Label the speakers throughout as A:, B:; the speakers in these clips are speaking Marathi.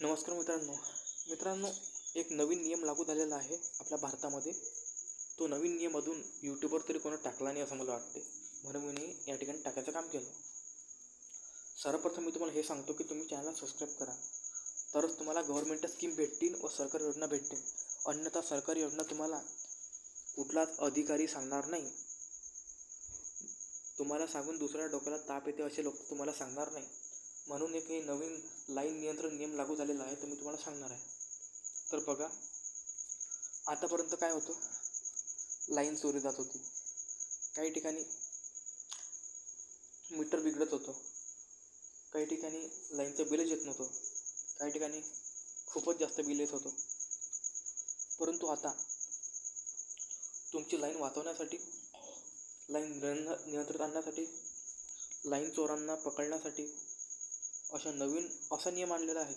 A: नमस्कार मित्रांनो. मित्रांनो एक नवीन नियम लागू झालेला आहे आपल्या भारतामध्ये. तो नवीन नियम अजून यूट्यूबवर तरी कोणा टाकला नाही असं मला वाटते म्हणून मी या ठिकाणी टाकायचं काम केलं. सर्वप्रथम मी तुम्हाला हे सांगतो की तुम्ही चॅनलला सबस्क्राईब करा. तरच तुम्हाला गव्हर्नमेंटच्या स्कीम भेटतील व सरकारी योजना भेटतील. अन्यथा सरकारी योजना तुम्हाला कुठलाच अधिकारी सांगणार नाही. तुम्हाला सांगून दुसऱ्या डोक्याला ताप येते असे लोक तुम्हाला सांगणार नाही. म्हणून एक हे नवीन लाईन नियंत्रण नियम लागू झालेला आहे तर मी तुम्हाला सांगणार आहे. तर बघा आतापर्यंत काय होतं? लाईन चोरी जात होती. काही ठिकाणी मीटर बिघडत होतं. काही ठिकाणी लाईनचं बिलच येत नव्हतं. काही ठिकाणी खूपच जास्त बिल येत होतं. परंतु आता तुमची लाईन वाचवण्यासाठी लाईन नियंत्रण नियंत्रित आणण्यासाठी लाईन चोरांना पकडण्यासाठी अशा नवीन असा नियम आणलेला आहे.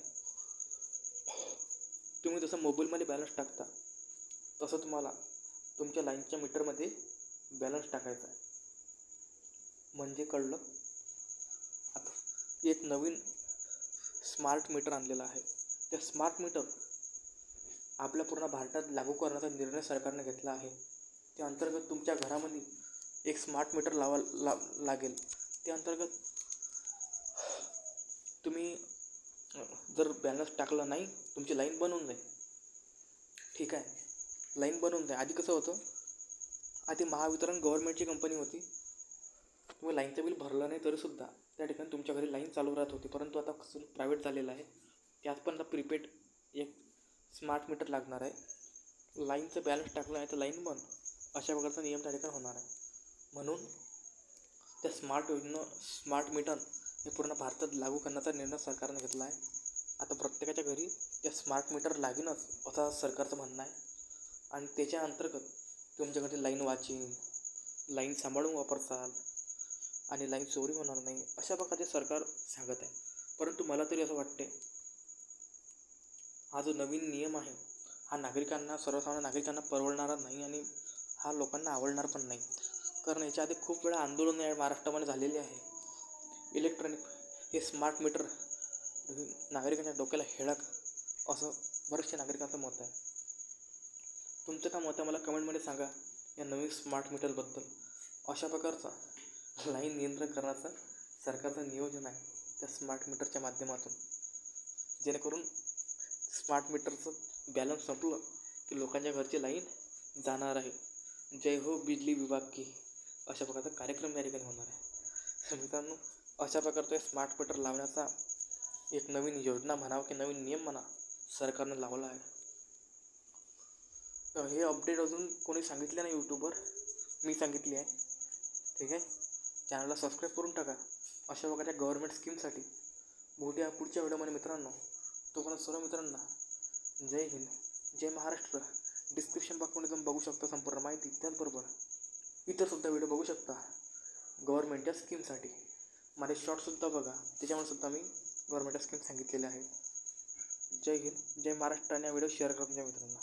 A: तुम्ही जसं मोबाईलमध्ये बॅलन्स टाकता तसं तुम्हाला तुमच्या लाईनच्या मीटरमध्ये बॅलन्स टाकायचा आहे. म्हणजे कळलं? आता एक नवीन स्मार्ट मीटर आणलेलं आहे. त्या स्मार्ट मीटर आपल्या पूर्ण भारतात लागू करण्याचा निर्णय सरकारने घेतला आहे. त्या अंतर्गत तुमच्या घरामध्ये एक स्मार्ट मीटर लावा ला लागेल. त्या अंतर्गत तुम्ही जर बॅलन्स टाकलं नाही तुमची लाईन बनवून जाईल. ठीक आहे? लाईन बनवून जाईल. आधी कसं होतं? आधी महावितरण गव्हर्नमेंटची कंपनी होती. तुम्ही लाईनचं बिल भरलं नाही तरीसुद्धा त्या ठिकाणी तुमच्या घरी लाईन चालू राहत होती. परंतु आता कसं प्रायव्हेट झालेलं आहे. त्यात पण आता प्रीपेड एक स्मार्ट मीटर लागणार आहे. लाईनचं बॅलन्स टाकलं आहे तर लाईन बंद अशा प्रकारचा नियम त्या ठिकाणी होणार आहे. म्हणून त्या स्मार्ट योजना स्मार्ट मीटर हे पूर्ण भारतात लागू करण्याचा निर्णय सरकारने घेतला आहे. आता प्रत्येकाच्या घरी त्या स्मार्ट मीटर लागेनच असं सरकारचं म्हणणं आहे. आणि त्याच्या अंतर्गत तुमच्याकडे लाईन वाचीन लाईन सांभाळून वापरसाल आणि लाईन चोरी होणार नाही अशा प्रकारचे सरकार सांगत आहे. परंतु मला तरी असं वाटते हा जो नवीन नियम आहे हा नागरिकांना सर्वसामान्य नागरिकांना परवडणारा नाही आणि हा लोकांना आवडणार पण नाही. कारण याच्या आधी खूप वेळा आंदोलन या महाराष्ट्रामध्ये झालेले आहे. इलेक्ट्रॉनिक हे स्मार्ट मीटर नागरिकांच्या डोक्याला हेळक असं बरेचशा नागरिकांचं मत आहे. तुमचं काय मत आहे मला कमेंटमध्ये सांगा या नवीन स्मार्ट मीटरबद्दल. अशा प्रकारचा लाईन नियंत्रण करण्याचं सरकारचं नियोजन आहे त्या स्मार्ट मीटरच्या माध्यमातून. जेणेकरून स्मार्ट मीटरचं बॅलन्स संपलं की लोकांच्या घरची लाईन जाणार आहे. जय हो बिजली विभाग की. अशा प्रकारचा कार्यक्रम या ठिकाणी होणार आहे. मित्रांनो अशा प्रकारचा स्मार्ट मीटर लावण्याचा एक नवीन योजना म्हणावं की नवीन नियम म्हणा सरकारनं लावला आहे. हे अपडेट अजून कोणी सांगितले नाही यूट्यूबवर मी सांगितली आहे. ठीक आहे? चॅनलला सबस्क्राईब करून टाका. अशा प्रकारच्या गव्हर्मेंट स्कीमसाठी मोठ्या पुढच्या व्हिडिओमध्ये मित्रांनो. तोपर्यंत सर्व मित्रांना जय हिंद जय महाराष्ट्र. डिस्क्रिप्शन बॉक्समध्ये तुम्ही बघू शकता संपूर्ण माहिती. त्याचबरोबर इतरसुद्धा व्हिडिओ बघू शकता गव्हर्मेंटच्या स्कीमसाठी माझे शॉर्टसुद्धा बघा. त्याच्यामुळे सुद्धा मी गव्हर्मेंट स्कीम सांगितलेल्या आहेत. जय हिंद जय महाराष्ट्र आणि हा व्हिडिओ शेअर करा तुमच्या मित्रांना.